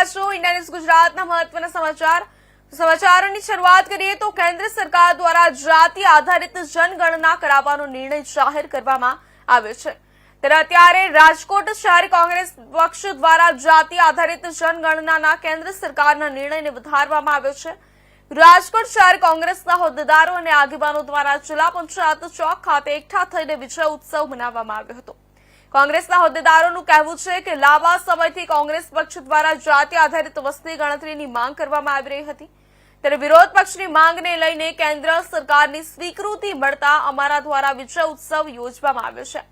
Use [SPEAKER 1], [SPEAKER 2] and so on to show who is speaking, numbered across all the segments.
[SPEAKER 1] રહ્યા India news ગુજરાતના મહત્વના સમાચાર. સમાચારોની શરૂઆત કરીએ તો કેન્દ્ર સરકાર દ્વારા જાતિ આધારિત જનગણના કરાવવાનો નિર્ણય જાહેર કરવામાં આવ્યો છે. ત્યારે અત્યારે રાજકોટ શહેર કોંગ્રેસ પક્ષ દ્વારા જાતિ આધારિત જનગણનાના કેન્દ્ર સરકારના નિર્ણયને વધારવામાં આવ્યો છે. રાજકોટ શહેર કોંગ્રેસના હોદ્દેદારો અને આગેવાનો દ્વારા જિલ્લા પંચાયત ચોક ખાતે એકઠા થઈને વિજય ઉત્સવ મનાવવામાં આવ્યો હતો. કોંગ્રેસના હોદ્દેદારોનું કહેવું છે કે લાંબા સમયથી કોંગ્રેસ પક્ષ દ્વારા જાતિ આધારિત વસ્તી ગણતરીની માંગ કરવામાં આવી રહી હતી. ત્યારે વિરોધ પક્ષની માંગને લઈને કેન્દ્ર સરકારની સ્વીકૃતિ મળતા અમારા દ્વારા વિજય ઉત્સવ યોજવામાં આવ્યો છે.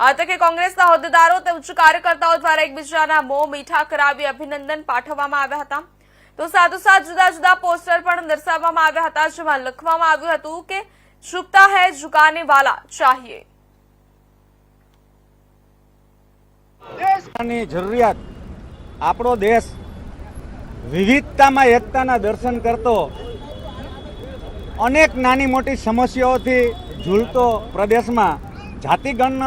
[SPEAKER 1] આ તકે કોંગ્રેસના હોદ્દેદારો તેમજ કાર્યકર્તાઓ દ્વારા એકબીજાના મોં મીઠા કરાવી અભિનંદન પાઠવવામાં આવ્યા હતા. તો સાથોસાથ જુદા જુદા પોસ્ટર પણ દર્શાવવામાં આવ્યા હતા, જેમાં લખવામાં આવ્યું હતું કે ઝુકતા હૈ ઝુકાને વાલા ચાહીએ.
[SPEAKER 2] ની જરૂરિયાત આપણો દેશ વિવિધતામાં એકતાના દર્શન કરતો, અનેક નાની મોટી સમસ્યાઓથી ઝૂલતો પ્રદેશમાં જાતિગણ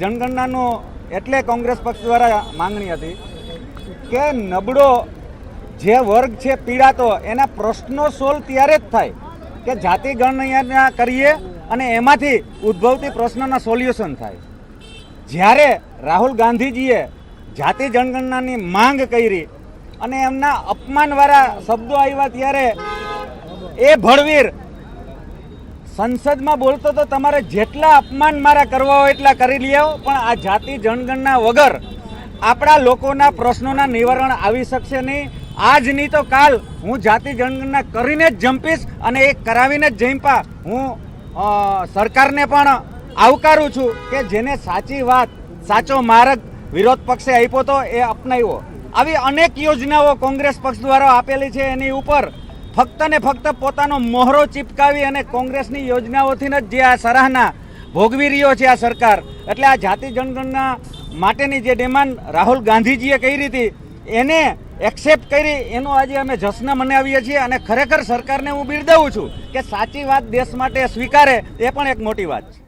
[SPEAKER 2] જનગણનાનો એટલે કોંગ્રેસ પક્ષ દ્વારા માંગણી હતી કે નબળો જે વર્ગ છે પીડાતો, એના પ્રશ્નો સોલ્વ ત્યારે જ થાય કે જાતિગણના કરીએ અને એમાંથી ઉદ્ભવતી પ્રશ્નોના સોલ્યુશન થાય. જ્યારે રાહુલ ગાંધીજીએ જાતિ જનગણનાની માંગ કરી અને એમના અપમાનવાળા શબ્દો આવ્યા ત્યારે એ ભળવીર સંસદમાં બોલતો તો તમારે જેટલા અપમાન મારા કરવા હોય એટલા કરી લ્યો, પણ આ જાતિ જનગણના વગર આપણા લોકોના પ્રશ્નોના નિવારણ આવી શકશે નહીં. આજ નહીં તો કાલ હું જાતિ જનગણના કરીને જ જંપીશ અને એ કરાવીને જ જંપા હું સરકારને પણ આવકારું છું કે જેને સાચી વાત, સાચો માર્ગ વિરોધ પક્ષે આપ્યો તો એ અપનાવ્યો. આવી અનેક યોજનાઓ કોંગ્રેસ પક્ષ દ્વારા આપેલી છે. એની ઉપર ફક્ત ને ફક્ત પોતાનો મોહરો ચીપકાવી અને કોંગ્રેસની યોજનાઓથી જ જે આ સરાહના ભોગવી રહ્યો છે આ સરકાર. એટલે આ જાતિ જનગણના માટેની જે ડિમાન્ડ રાહુલ ગાંધીજીએ કરી હતી, એને એક્સેપ્ટ કરી એનો આજે અમે જશ્ન મનાવીએ છીએ અને ખરેખર સરકારને હું બિરદાવું છું કે સાચી વાત દેશ માટે સ્વીકારે, એ પણ એક મોટી વાત છે.